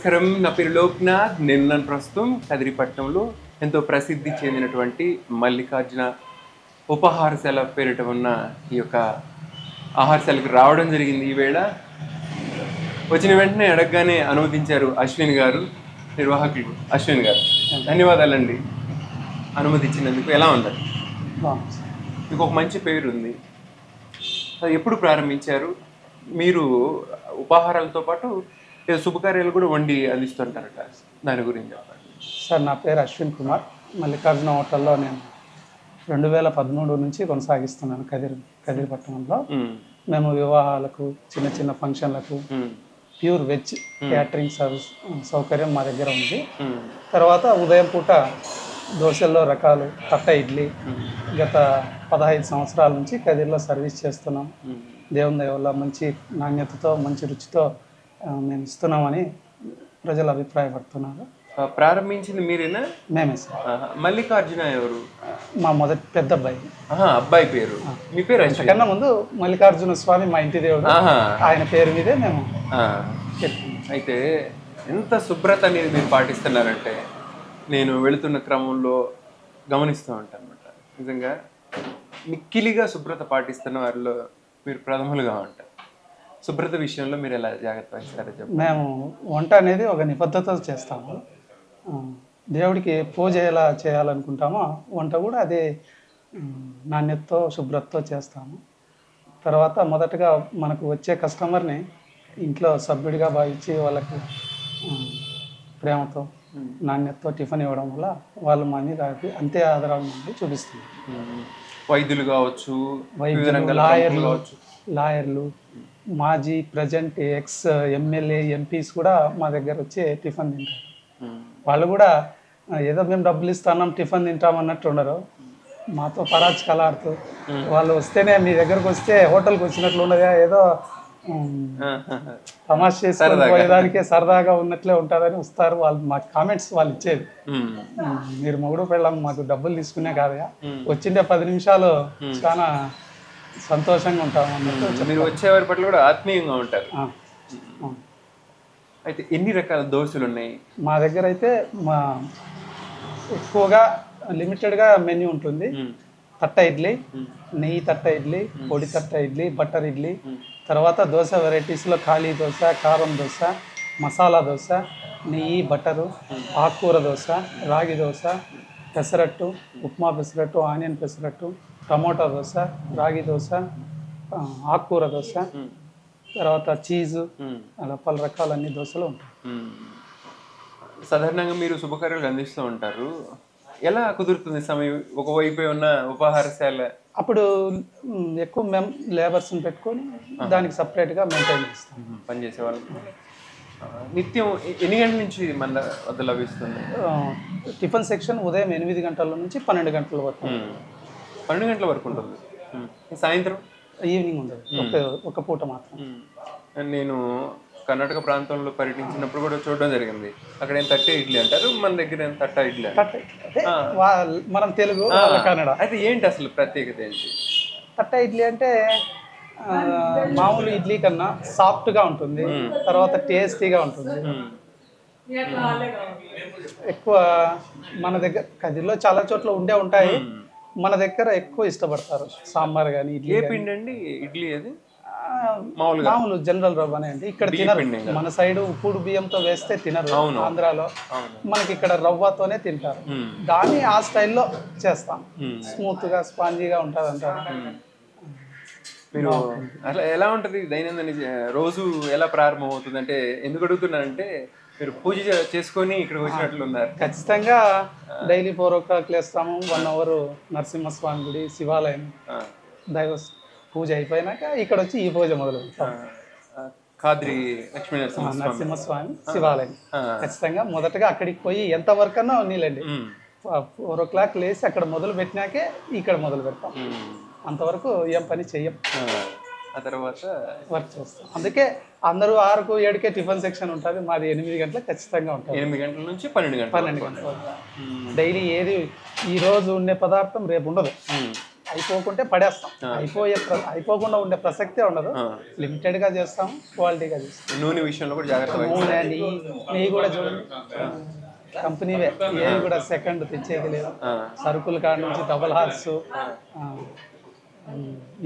నమస్కారం. నా పేరు లోక్నాథ్. నేను నన్ను ప్రస్తుతం కదిరిపట్నంలో. ఎంతో ప్రసిద్ధి చెందినటువంటి మల్లికార్జున ఉపహారశాల పేరిట ఉన్న ఈ యొక్క ఆహారశాలకు రావడం జరిగింది ఈవేళ వచ్చిన వెంటనే అడగగానే అనుమతించారు అశ్విన్ గారు నిర్వాహకులు అశ్విన్ గారు. ధన్యవాదాలండి. అనుమతించినందుకు ఎలా ఉందండి మీకు ఒక మంచి పేరు ఉంది ఎప్పుడు ప్రారంభించారు? మీరు ఉపాహారాలతో పాటు శుభకార్యాలు కూడా వండి అందిస్తుంటారట దాని గురించి చెప్పండి సార్ నా పేరు అశ్విన్ కుమార్ మల్లికార్జున హోటల్లో నేను రెండు వేల పదమూడు నుంచి కొనసాగిస్తున్నాను కదిరి కదిరిపట్టణంలో మ్మ్. మేము వివాహాలకు చిన్న చిన్న ఫంక్షన్లకు. ప్యూర్ వెజ్ క్యాటరింగ్ సర్వీస్ సౌకర్యం మా దగ్గర ఉంది. తర్వాత ఉదయం పూట దోశల్లో రకాలు తట్ట ఇడ్లీ గత పదహైదు సంవత్సరాల నుంచి కదిరిలో సర్వీస్ చేస్తున్నాం. దేవుని వల్ల మంచి నాణ్యతతో మంచి రుచితో మేము ఇస్తున్నామని ప్రజలు అభిప్రాయపడుతున్నారు. ప్రారంభించింది మీరేనా? మేమే సార్. మల్లికార్జున ఎవరు? మా మొదటి పెద్ద అబ్బాయి. అబ్బాయి పేరు. మీ పేరు అశ్విన్ కన్నా ముందు మల్లికార్జున స్వామి మా ఇంటి దేవుడు. ఆయన పేరు మీదే మేము అయితే ఎంత శుభ్రత అనేది మీరు పాటిస్తున్నారంటే నేను వెళుతున్న క్రమంలో గమనిస్తూ ఉంటాను అనమాట నిజంగా మిక్కిలిగా శుభ్రత పాటిస్తున్న వారిలో మీరు ప్రథములుగా ఉంటారు. శుభ్రత విషయంలో మీరు ఎలా జాగ్రత్త వహిస్తారో చెప్పండి. మేము వంట అనేది ఒక నిబద్ధతతో చేస్తాము. దేవుడికి పూజ ఎలా చేయాలనుకుంటామో వంట కూడా అదే నాణ్యతతో శుభ్రతతో చేస్తాము. తర్వాత మొదటగా మనకు వచ్చే కస్టమర్ని ఇంట్లో సభ్యుడిగా భావించి వాళ్ళకు ప్రేమతో నాణ్యతతో టిఫిన్ ఇవ్వడం వల్ల వాళ్ళు మా మీద అంతే నుండి చూపిస్తుంది. వైద్యులు కావచ్చు లాయర్లు లాయర్లు మాజీ ప్రజెంట్ ఎక్స్ ఎమ్మెల్యే ఎంపీస్ కూడా మా దగ్గర వచ్చి టిఫిన్ తింటారు. వాళ్ళు కూడా "ఆ, ఏదో మేము డబ్బులు ఇస్తాం టిఫిన్ తింటాం అన్నట్టు ఉండరు. మాతో పరాచకాలు ఆడుతూ వాళ్ళు వస్తేనే మీ దగ్గరకు వస్తే హోటల్కి వచ్చినట్లు ఉన్నదా ఏదో. తమాష చేసుకొని పోయేదానికే సరదాగా ఉన్నట్లే ఉంటారని వస్తారు. వాళ్ళు మా కామెంట్స్ వాళ్ళు ఇచ్చేది మీరు మొగుడు పెళ్ళం మాకు డబ్బులు తీసుకునే కాదుగా. వచ్చిండే పది నిమిషాలు చాలా సంతోషంగా ఉంటాం. అన్నట్టు మీరు వచ్చేవారి పట్ల కూడా ఆత్మీయంగా ఉంటారు. అయితే ఎన్ని రకాల దోశలు ఉన్నాయి? మా దగ్గర అయితే మా ఎక్కువగా లిమిటెడ్గా మెన్యూ ఉంటుంది. తట్ట ఇడ్లీ నెయ్యి తట్ట ఇడ్లీ పొడి తట్ట ఇడ్లీ బటర్ ఇడ్లీ తర్వాత దోశ వెరైటీస్లో ఖాళీ దోశ కారం దోశ మసాలా దోశ నెయ్యి బటరు ఆకుకూర దోశ రాగి దోశ పెసరట్టు ఉప్మా పెసరట్టు ఆనియన్ పెసరట్టు టమోటా దోశ రాగి దోశ ఆకుకూర దోశ. తర్వాత చీజు. అలా పలు రకాల అన్ని దోశలు ఉంటాయి. సాధారణంగా మీరు శుభకార్యాలు అందిస్తూ ఉంటారు ఎలా కుదురుతుంది సమయం ఒకవైపు ఉన్న ఉపాహారశాల అప్పుడు మ్, ఎక్కువ మేము లేబర్స్ని పెట్టుకొని దానికి సపరేట్గా మెయింటైన్ చేస్తాం పనిచేసే వాళ్ళకి ఆ, నిత్యం ఎన్ని గంటల నుంచి మన వద్ద లభిస్తుంది టిఫిన్ సెక్షన్ ఉదయం ఎనిమిది గంటల నుంచి పన్నెండు గంటల వరకు. పన్నెండు గంటల వరకు ఉంటుంది. సాయంత్రం ఈవినింగ్ ఉండదు ఒక ఒక పూట మాత్రం. నేను కర్ణాటక ప్రాంతంలో పర్యటించినప్పుడు కూడా చూడడం జరిగింది. అక్కడ ఏం తట్టే ఇడ్లీ అంటారు? మన దగ్గర ఏం తట్ట ఇడ్లీ మనం తెలుగు వాళ్ళ కన్నడ. అయితే ఏంటి అసలు ప్రత్యేకత ఏంటి? తట్ట ఇడ్లీ అంటే మామూలు ఇడ్లీ కన్నా సాఫ్ట్గా ఉంటుంది. తర్వాత టేస్టీగా ఉంటుంది. ఎక్కువ మన దగ్గర కదిలో చాలా చోట్ల ఉండే ఉంటాయి. మన దగ్గర ఎక్కువ ఇష్టపడతారు సాంబార్ కానీ ఇడ్లీ ఏ పిండి అండి? ఇడ్లీ అది? మామూలుగా. మామూలు జనరల్ రవ్వ అండి. ఇక్కడ తినరు. మన సైడ్ ఉప్పుడు బియ్యంతో వేస్తే తినరు ఆంధ్రాలో. మనకి ఇక్కడ రవ్వతోనే తింటారు. దాన్ని ఆ స్టైల్లో చేస్తాం. స్మూత్గా స్పాంజీగా ఉంటుంది అంటారు మీరు అట్లా ఎలా ఉంటది దైనందిన రోజు ఎలా ప్రారంభం అవుతుంది అంటే ఎందుకు అడుగుతున్నానంటే మీరు పూజ చేసుకొని ఇక్కడికి వచ్చినట్లు ఉన్నారు ఖచ్చితంగా డైలీ ఫోర్ ఓ క్లాక్ లేస్తాము. వన్ అవర్ నరసింహస్వామి గుడి శివాలయం. దైవ పూజ అయిపోయినాక ఇక్కడ వచ్చి ఈ పూజ మొదలు కాద్రి లక్ష్మీ నరసింహ నరసింహస్వామి శివాలయం. ఖచ్చితంగా మొదటగా అక్కడికి పోయి ఎంత వర్క్ అన్నా నీళ్ళండి ఫోర్ ఓ క్లాక్ లేచి అక్కడ మొదలు పెట్టినాకే ఇక్కడ మొదలు పెడతాం అంతవరకు ఏం పని చెయ్యం. ఆ, తర్వాత వర్క్ చేస్తాం. అందుకే అందరూ ఆరుకు ఏడుకే టిఫిన్ సెక్షన్ ఉంటుంది. మాది ఎనిమిది గంటలకు ఖచ్చితంగా ఉంటుంది. ఎనిమిది గంటల నుంచి పన్నెండు గంటల పన్నెండు. గంటల డైలీ ఏది ఈ రోజు ఉండే పదార్థం రేపు ఉండదు. అయిపోకుంటే పడేస్తాం. అయిపోయే అయిపోకుండా ఉండే ప్రసక్తే ఉండదు. ఆ. లిమిటెడ్గా చేస్తాం క్వాలిటీగా చేస్తాం. నూనె విషయంలో కూడా జాగ్రత్త. నూనె నెయ్యి కూడా చూడండి. కంపెనీవే. ఏవి కూడా సెకండ్ తెచ్చేది లేదు. సరుకుల కాడ నుంచి డబల్ హార్స్.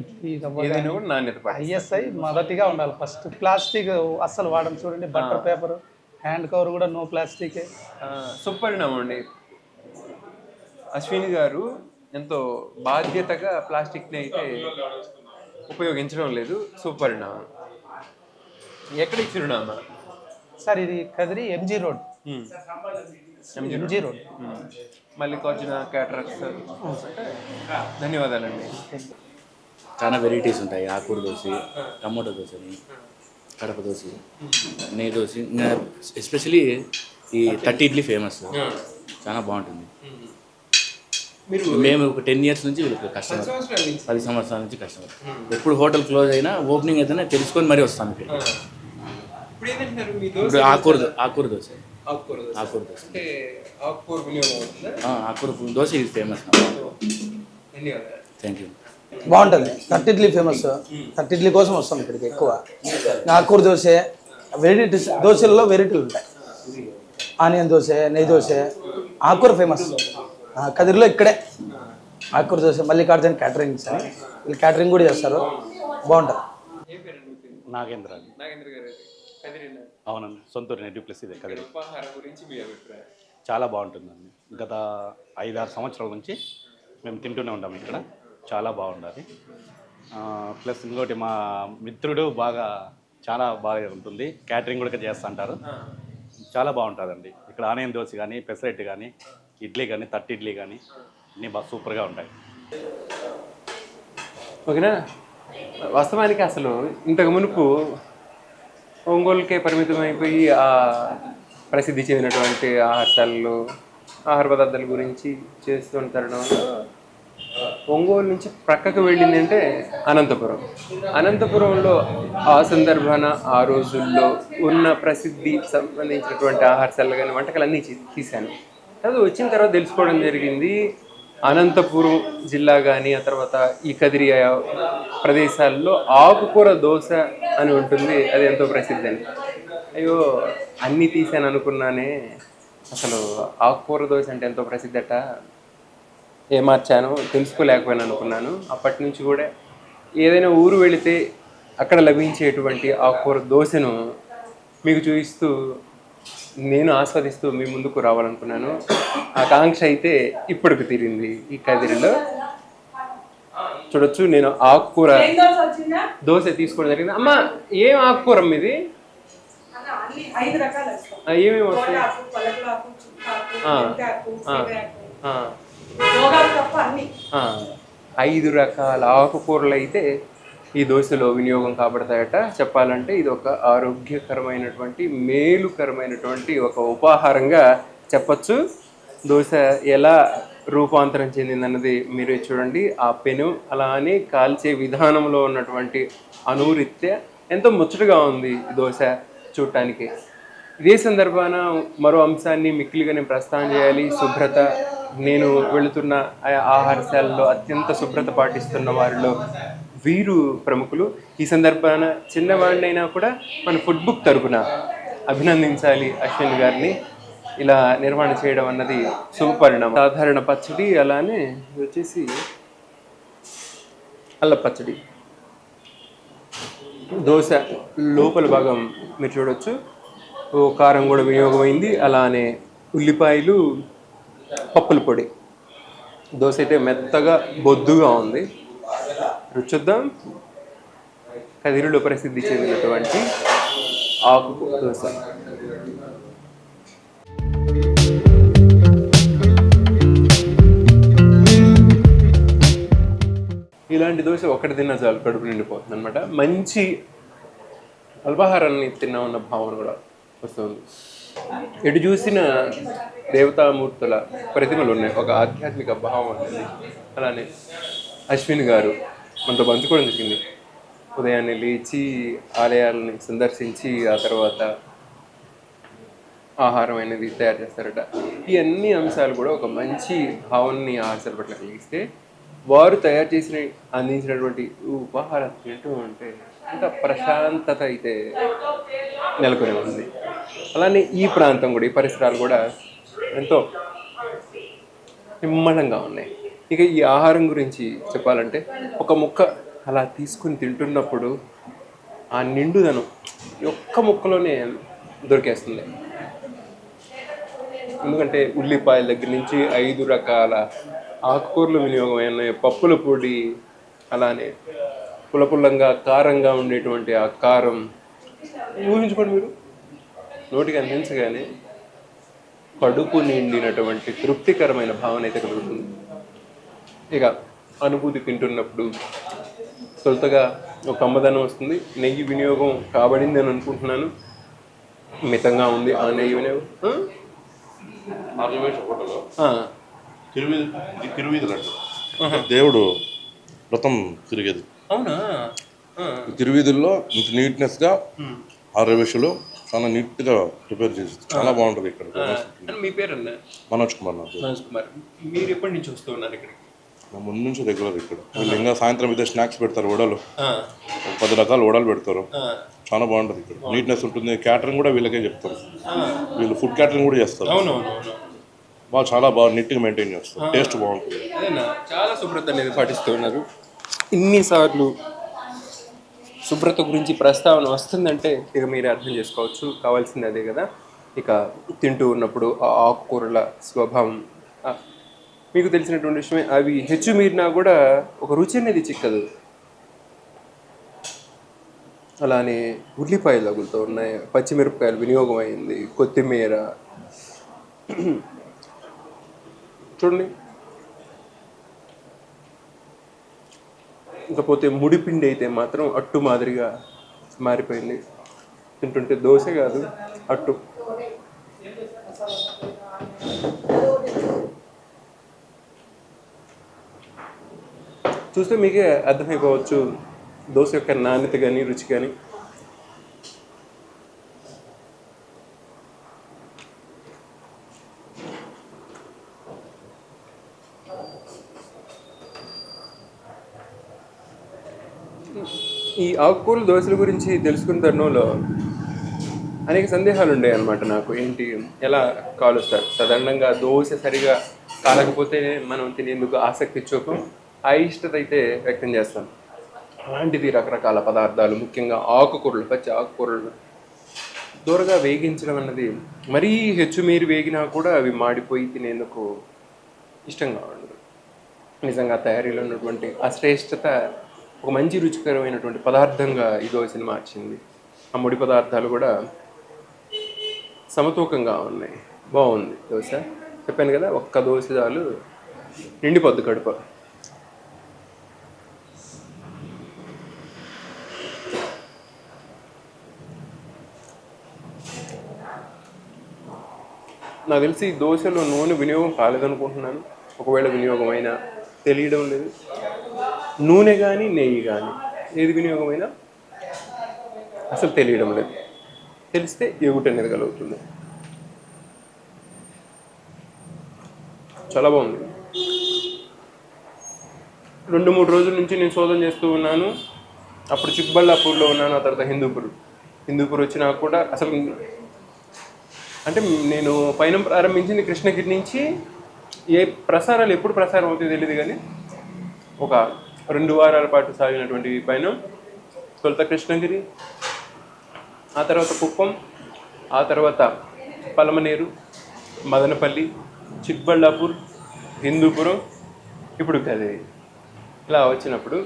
ఇడ్లీ రవ్వ ఐఎస్ఐ మొదటిగా ఉండాలి ఫస్ట్ ప్లాస్టిక్ అస్సలు వాడడం చూడండి బట్టర్ పేపర్ హ్యాండ్ కవర్ కూడా నో ప్లాస్టిక్ సుపరిణామం అండి. అశ్విని గారు ఎంతో బాధ్యతగా ప్లాస్టిక్ని అయితే ఉపయోగించడం లేదు సుపరిణామం. ఎక్కడ చిరునామా? సార్ ఇది Kadiri MG road. MG road. Mallikarjuna caterers ధన్యవాదాలండి. చాలా వెరైటీస్ ఉంటాయి. ఆకూర దోశ టమాటో దోశని కడప దోశ నెయ్యి దోశ. ఎస్పెషలీ ఈ థర్టీ ఇడ్లీ ఫేమస్ చాలా బాగుంటుంది. మీరు మేము ఒక టెన్ ఇయర్స్ నుంచి వీళ్ళకి కస్టమర్ పది సంవత్సరాల నుంచి కస్టమర్ ఎప్పుడు హోటల్ క్లోజ్ అయినా ఓపెనింగ్ అయితేనే తెలుసుకొని మరీ వస్తాం ఇక్కడ ఆ. ఇప్పుడు ఆకూర ఆకూర దోశ. ఆకుకూర అంటే ఆకుకూర వినియోగం అవుతుందా? ఆ, ఆకూర దోశ ఇది ఫేమస్ ధన్యవాదాలు. థ్యాంక్ యూ బాగుంటుంది. Thirty idli famous thirty idli కోసం వస్తాం ఇక్కడికి ఎక్కువ. ఆకూర దోశ వెరైటీస్ దోశల్లో వెరైటీలు ఉంటాయి. ఆనియన్ దోశ నెయ్యి దోశ ఆకూర ఫేమస్ కదిరిలో ఇక్కడే. ఆకూర దోశ మల్లికార్జున క్యాటరింగ్స్ అని వీళ్ళు క్యాటరింగ్ కూడా చేస్తారు. బాగుంటుంది? నాగేంద్ర అండి. నాగేంద్ర గారు కదిరిన అవునండి సొంతూరు నెడ్యూ ప్లస్ ఇదే కదిరి. ఉపాహారం గురించి మీ అభిప్రాయం? చాలా బాగుంటుందండి. గత ఐదారు సంవత్సరాల నుంచి మేము తింటూనే ఉంటాం ఇక్కడ. చాలా బాగుంటుంది ప్లస్ ఇంకోటి మా మిత్రుడు బాగా చాలా బాగా ఉంటుంది. క్యాటరింగ్ కూడా చేస్తూ అంటారు. చాలా బాగుంటుందండి. ఇక్కడ ఆనియన్ దోశ కానీ పెసరెట్ కానీ ఇడ్లీ కానీ తట్టి ఇడ్లీ కానీ అన్నీ బాగా సూపర్గా ఉంటాయి. ఓకేనా? వాస్తవానికి అసలు ఇంతకు మునుపు ఒంగోలుకే పరిమితమైపోయి ఆ ప్రసిద్ధి చెందినటువంటి ఆహారశాలలు ఆహార పదార్థాల గురించి చేస్తుంటారడం ఒంగోలు నుంచి ప్రక్కకు వెళ్ళింది అంటే అనంతపురం. అనంతపురంలో ఆ సందర్భాన ఆ రోజుల్లో ఉన్న ప్రసిద్ధి సంబంధించినటువంటి ఆహారశాలలు కానీ వంటకాలు అన్నీ తీశాను. అది వచ్చిన తర్వాత తెలుసుకోవడం జరిగింది. అనంతపురం జిల్లా కానీ ఆ తర్వాత ఈ కదిరి ప్రదేశాల్లో ఆకుకూర దోశ అని ఉంటుంది. అది ఎంతో ప్రసిద్ధి. అని అయ్యో అన్నీ తీసాను అనుకున్నానే. అసలు ఆకుకూర దోశ అంటే ఎంతో ప్రసిద్ధి అట ఏమార్చాను తెలుసుకోలేకపోయాను అనుకున్నాను. అప్పటి నుంచి కూడా ఏదైనా ఊరు వెళితే అక్కడ లభించేటువంటి ఆకుకూర దోశను మీకు చూపిస్తూ నేను ఆస్వాదిస్తూ మీ ముందుకు రావాలనుకున్నాను. ఆకాంక్ష అయితే ఇప్పటికి తీరింది ఈ కదిరిలో. చూడొచ్చు నేను ఆకుకూర దోశ తీసుకోవడం జరిగింది. అమ్మ ఏం ఆకుకూర ఇది? ఏమేమి వస్తాయి? ఐదు రకాల ఆకుకూరలు అయితే ఈ దోశలో వినియోగం కాబడతాయట. చెప్పాలంటే ఇది ఒక ఆరోగ్యకరమైనటువంటి మేలుకరమైనటువంటి ఒక ఉపాహారంగా చెప్పచ్చు. దోశ ఎలా రూపాంతరం చెందిందన్నది మీరే చూడండి. ఆ పెను అలానే కాల్చే విధానంలో ఉన్నటువంటి అనురీత్య ఎంతో ముచ్చటగా ఉంది ఈ దోశ చూడటానికి. ఇదే సందర్భాన మరో అంశాన్ని మిక్కిలిగా నేను ప్రస్థానం చేయాలి. శుభ్రత. నేను వెళుతున్న ఆహారశాలలో అత్యంత శుభ్రత పాటిస్తున్న వారిలో వీరు ప్రముఖులు. ఈ సందర్భాన చిన్నవాడినైనా కూడా మన ఫుడ్ బుక్ తరపున అభినందించాలి అశ్విన్ గారిని. ఇలా నిర్వహణ చేయడం అన్నది శుభపరిణామం. సాధారణ పచ్చడి అలానే వచ్చేసి అల్ల పచ్చడి. దోశ లోపల భాగం మీరు చూడొచ్చు. ఓ కారం కూడా వినియోగమైంది. అలానే ఉల్లిపాయలు పప్పుల పొడి. దోశ అయితే మెత్తగా బొద్దుగా ఉంది. రుచుద్దాం. కదిరిలో ప్రసిద్ధి చెందినటువంటి ఆకు దోశ. ఇలాంటి దోశ ఒకటి తిన్నా చాలు కడుపు నిండిపోతుంది అనమాట మంచి అల్పాహారాన్ని తిన్నామన్న భావన కూడా వస్తుంది. ఎటు చూసిన దేవతామూర్తుల ప్రతిమలు ఉన్నాయి. ఒక ఆధ్యాత్మిక భావం ఉంటుంది అలానే అశ్విన్ గారు మనతో పంచుకోవడం జరిగింది ఉదయాన్నే లేచి ఆలయాలని సందర్శించి ఆ తర్వాత ఆహారం అనేది తయారు చేస్తారట. ఈ అన్ని అంశాలు కూడా ఒక మంచి భావనని ఆశల పట్ల కలిగిస్తే వారు తయారు చేసిన అందించినటువంటి ఉపహారం తింటూ ఉంటే అంత ప్రశాంతత అయితే నెలకొని ఉంది. అలానే ఈ ప్రాంతం కూడా ఈ పరిసరాలు కూడా ఎంతో నిమ్మలంగా ఉన్నాయి. ఇక ఈ ఆహారం గురించి చెప్పాలంటే ఒక ముక్క అలా తీసుకుని తింటున్నప్పుడు ఆ నిండుదనం ఒక్క ముక్కలోనే దొరికేస్తుంది. ఎందుకంటే ఉల్లిపాయల దగ్గర నుంచి ఐదు రకాల ఆకుకూరలు వినియోగం పప్పుల పొడి అలానే పులపుల్లంగా కారంగా ఉండేటువంటి ఆ కారం. ఊహించుకోండి మీరు. నోటికి అందించగానే కడుపు నిండినటువంటి తృప్తికరమైన భావన అయితే కలుగుతుంది. ఇక అనుభూతి తింటున్నప్పుడు తొలుతగా ఒక కమ్మదనం వస్తుంది. నెయ్యి వినియోగం కాబడింది అని అనుకుంటున్నాను. మితంగా ఉంది ఆ నెయ్యి వినియోగం. దేవుడు వ్రతం తిరిగేది. అవునా? తిరువీధుల్లో ఇంత నీట్నెస్గా రమేష్లో చాలా నీట్గా ప్రిపేర్ చేసి చాలా బాగుంటుంది ఇక్కడ. మీ పేరు అన్న మనోజ్ కుమార్ మనోజ్ కుమార్. మీరు ఎప్పటి నుంచి వస్తూ ఉన్నారు ఇక్కడికి? ముందు నుంచి రెగ్యులర్ ఇక్కడ. వీళ్ళు ఇంకా సాయంత్రం అయితే స్నాక్స్ పెడతారు వడలు పది రకాల వడలు పెడతారు. చాలా బాగుంటుంది ఇక్కడ. నీట్నెస్ ఉంటుంది. క్యాటరింగ్ కూడా వీళ్ళకే చెప్తారు. వీళ్ళు ఫుడ్ క్యాటరింగ్ కూడా చేస్తారు. బాగా చాలా బాగా నీట్గా మెయింటైన్ చేస్తారు. టేస్ట్ బాగుంటుంది. చాలా శుభ్రత అనేది పాటిస్తూ ఉన్నారు ఇన్నిసార్లు శుభ్రత గురించి ప్రస్తావన వస్తుందంటే ఇక మీరు అర్థం చేసుకోవచ్చు. కావాల్సింది అదే కదా. ఇక తింటూ ఉన్నప్పుడు ఆ ఆకుకూరల స్వభావం మీకు తెలిసినటువంటి విషయమే అవి హెచ్చు మీరినా కూడా ఒక రుచి అనేది చిక్కదు. అలానే ఉల్లిపాయలు తగులుతూ ఉన్నాయి. పచ్చిమిరపకాయలు వినియోగం అయింది. కొత్తిమీర. చూడండి. ఇకపోతే ముడిపిండి అయితే మాత్రం అట్టు మాదిరిగా మారిపోయింది. తింటుంటే దోశ కాదు అట్టు. చూస్తే మీకే అర్థమైపోవచ్చు. దోశ యొక్క నాణ్యత కానీ రుచి కానీ ఈ ఆకుకూరలు దోశల గురించి తెలుసుకున్న తరుణంలో అనేక సందేహాలు ఉండేవి అనమాట నాకు. ఏంటి? ఎలా కాలుస్తారు? సాధారణంగా దోశ సరిగా కాలకపోతే మనం తినేందుకు ఆసక్తి చూపం. అయిష్టత అయితే వ్యక్తం చేస్తాం అలాంటిది రకరకాల పదార్థాలు ముఖ్యంగా ఆకుకూరలు పచ్చి ఆకుకూరలు. దూరగా వేగించడం అన్నది మరీ హెచ్చు మీరు వేగినా కూడా అవి మాడిపోయి తినేందుకు ఇష్టంగా ఉండదు. నిజంగా తయారీలో ఉన్నటువంటి ఆ శ్రేష్టత ఒక మంచి రుచికరమైనటువంటి పదార్థంగా ఈ సినిమా మార్చింది ఆ ముడి పదార్థాలు కూడా సమతూకంగా ఉన్నాయి. బాగుంది. దోశ? చెప్పాను కదా ఒక్క దోశ చాలు. నిండిపోద్ది కడుపు. నాకు తెలిసి ఈ దోశలో నూనె వినియోగం కాలేదనుకుంటున్నాను. ఒకవేళ వినియోగమైనా తెలియడం లేదు. నూనె కానీ నెయ్యి కానీ ఏది వినియోగమైనా అసలు తెలియడం లేదు. తెలిస్తే ఎగుట అనేది కలుగుతుంది చాలా బాగుంది. రెండు మూడు రోజుల నుంచి నేను శోధన చేస్తూ ఉన్నాను. అప్పుడు చిక్బళ్ళాపూర్లో ఉన్నాను ఆ తర్వాత హిందూపూర్. హిందూపూర్ వచ్చినా కూడా అసలు అంటే నేను పైన ప్రారంభించింది కృష్ణగిరి నుంచి ఏ ప్రసారాలు ఎప్పుడు ప్రసారం అవుతాయో తెలియదు కానీ ఒక రెండు వారాల పాటు సాగినటువంటి పైన తొలుత కృష్ణగిరి ఆ తర్వాత కుప్పం ఆ తర్వాత పలమనేరు మదనపల్లి చిక్బళ్ళాపూర్ హిందూపురం. ఇప్పుడు కదిరి ఇలా వచ్చినప్పుడు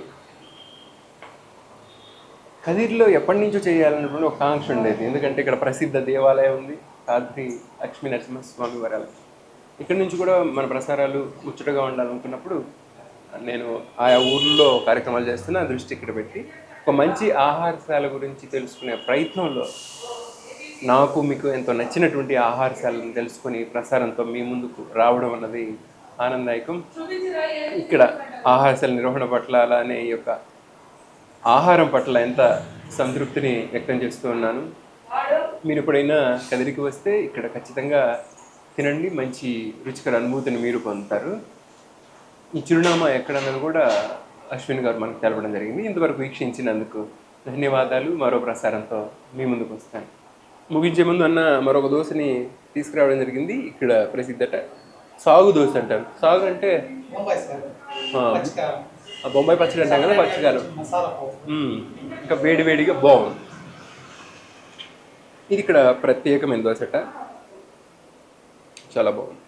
కదిరిలో ఎప్పటి నుంచో చేయాలన్నటువంటి ఒక కాంక్ష ఉండేది. ఎందుకంటే ఇక్కడ ప్రసిద్ధ దేవాలయం ఉంది. కాద్రి లక్ష్మీ నరసింహస్వామి వరాలు. ఇక్కడి నుంచి కూడా మన ప్రసారాలు ముచ్చటగా ఉండాలనుకున్నప్పుడు నేను ఆయా ఊర్లో కార్యక్రమాలు చేస్తున్నా దృష్టి ఇక్కడ పెట్టి. ఒక మంచి ఆహారశాల గురించి తెలుసుకునే ప్రయత్నంలో నాకు మీకు ఎంతో నచ్చినటువంటి ఆహారశాలను తెలుసుకొని ప్రసారంతో మీ ముందుకు రావడం అన్నది ఆనందదాయకం. ఇక్కడ ఆహారశాల నిర్వహణ పట్ల అలానే ఈ యొక్క ఆహారం పట్ల ఎంత సంతృప్తిని వ్యక్తం చేస్తూ ఉన్నాను. మీరు ఎప్పుడైనా కదిరికి వస్తే ఇక్కడ ఖచ్చితంగా తినండి. మంచి రుచికర అనుభూతిని మీరు పొందుతారు. ఈ చిరునామా ఎక్కడన్నది కూడా అశ్విన్ గారు మనకు తెలపడం జరిగింది. ఇంతవరకు వీక్షించినందుకు ధన్యవాదాలు. మరో ప్రసారంతో మీ ముందుకు వస్తాను. ముగించే ముందు అన్న మరొక దోశని తీసుకురావడం జరిగింది. ఇక్కడ ప్రసిద్ధట సాగు దోశ అంటారు. సాగు అంటే బొంబాయి పచ్చడి అంటాం కదా పచ్చికారం. ఇంకా వేడి వేడిగా బాగుంది. ఇది ఇక్కడ ప్రత్యేకమైన దోశట చాలా బాగుంది.